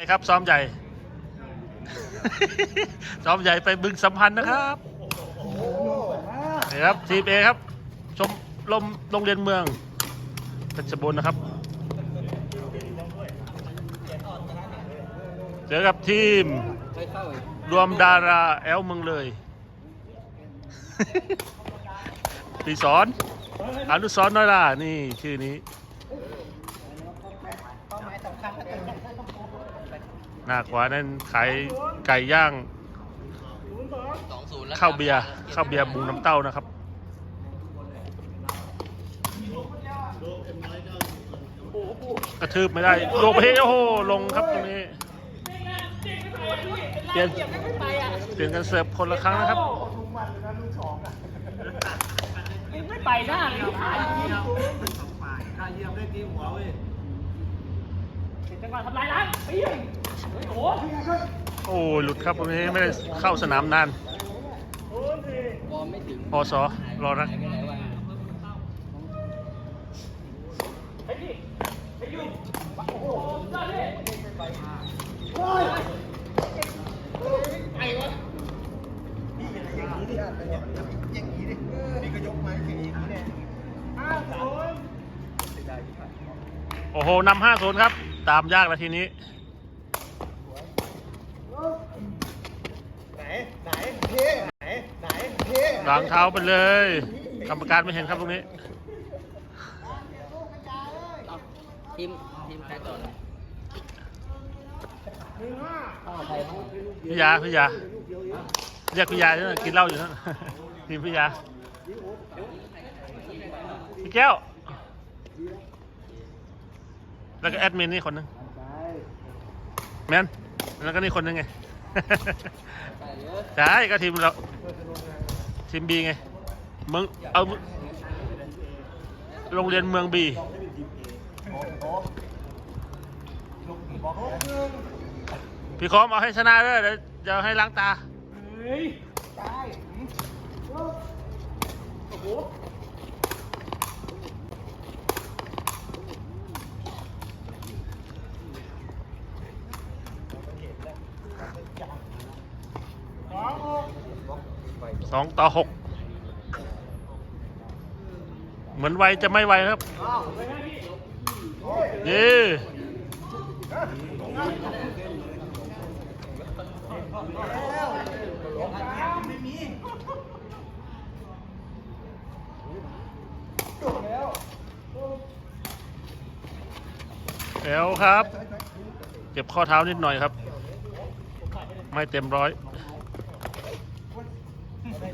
ครับซ้อมใหญ่ ซ้อมใหญ่ไปบึงสัมพันธ์นะครับนี่ครับทีมเอครับ ชมลมโรงเรียนเมืองเพชรบูรณ์นะครับ เจอกับทีม รวมดาราแอลเมืองเลยปีสอนอนุสรณ์น้อยล่านี่ชื่อนี้ หน้าขวานั้นขายไก่ย่างสองศูนย์แล้วข้าวเบียร์ข้าวเบียร์บุงน้ำเต้านะครับ กระทืบไม่ได้ลงไปโอ้โหลงครับตรงนี้ เปลี่ยน เปลี่ยนกันเสิร์ฟคนละครั้งนะครับไม่ไปหน้าเลยลูกค้าอย่างนี้จังหวะทำลายล้างปีน โอ้หโอ้ยหลุดครับตรงนี้ไม่ได้เข้าสนามนานบอลไม่ถึงพอสอรอนะหายไปไหนวะไปดิไปอยู่โอ้โหได้เลยโอ้โหนำห้าศูนย์ครับ ตามยากแล้วทีนี้ ไหนเท่ไหน ไหน เท่หลังเท้าไปเลยกรรมการไม่เห็นครับตรงนี้ทีมทีมใครต่อเลยเข้าใครบ้างพี่ยาพี่ยาเรียกพี่ยาใช่ไหมกินเหล้าอยู่นั่นทีมพี่ยาพี่แก้ว แล้วก็แอดมินนี่คนหนึงแมนแล้วก็นี่คนหนึงไงใช่เยอะใช่ก็ทีมเรา ทีมบีไงมึงเอาโรงเรียนเมืองบีพี่คอมเอาให้ชนะด้วยเดี๋ยวจะให้ล้างตาเฮ้ย สองต่อหกเหมือนไวจะไม่ไวครับเย่แล้วครับ เจ็บข้อเท้านิดหน่อยครับ ไม่เต็มร้อย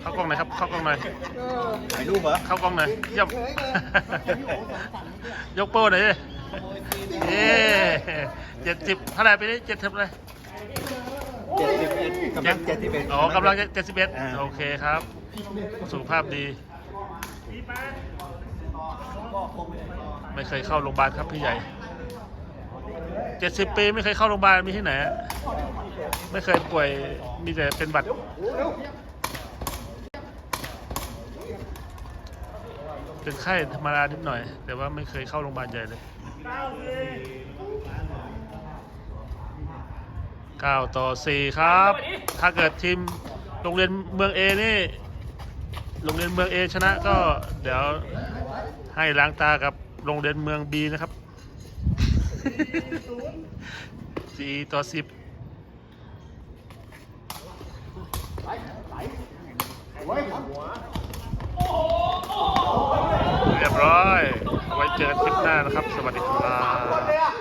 เข้ากล้องหน่อยครับ เข้ากล้องหน่อย ถ่ายรูปเหรอเข้ากล้องหน่อยเยี่ยม ยกโป้หน่อยดิเย้เจ็ดสิบเท่าไหร่ไปนี่เจ็ดสิบเลยเจ็ดสิบเอ็ดกำลังเจ็ดสิบเอ็ดอ๋อกำลังเจ็ดสิบเอ็ดอ่าโอเคครับ สุขภาพดี ไม่เคยเข้าโรงพยาบาลครับพี่ใหญ่เจ็ดสิบปีไม่เคยเข้าโรงพยาบาลมีที่ไหนอะไม่เคยป่วยมีแต่เป็นบัตร เป็นไข้ธรรมดานิดหน่อย แต่ว่าไม่เคยเข้าโรงพยาบาลใหญ่เลยเก้าต่อสี่ครับ ถ้าเกิดทีมโรงเรียนเมืองเอนี่ โรงเรียนเมืองเอชนะก็เดี๋ยวให้ล้างตากับโรงเรียนเมืองบีนะครับสี่ต่อสิบเรียบ ร้อย ไว้เจอกันคลิปหน้านะครับ สวัสดีครับ